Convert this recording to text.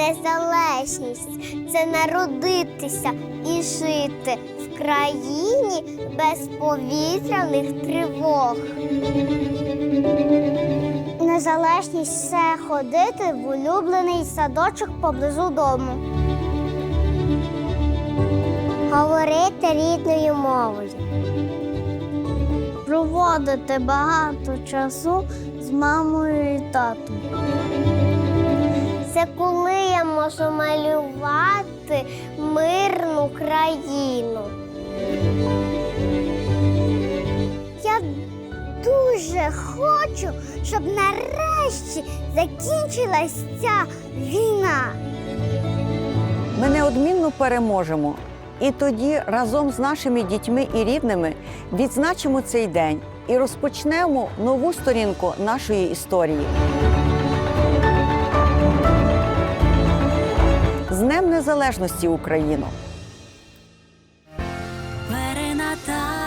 Незалежність це народитися і жити в країні без повітряних тривог. Незалежність це ходити в улюблений садочок поблизу дому. Говорити рідною мовою. Проводити багато часу з мамою і татом. Це коли я можу малювати мирну країну. Я дуже хочу, щоб нарешті закінчилась ця війна. Ми неодмінно переможемо. І тоді разом з нашими дітьми і рідними відзначимо цей день і розпочнемо нову сторінку нашої історії. Незалежності Україну! перенатай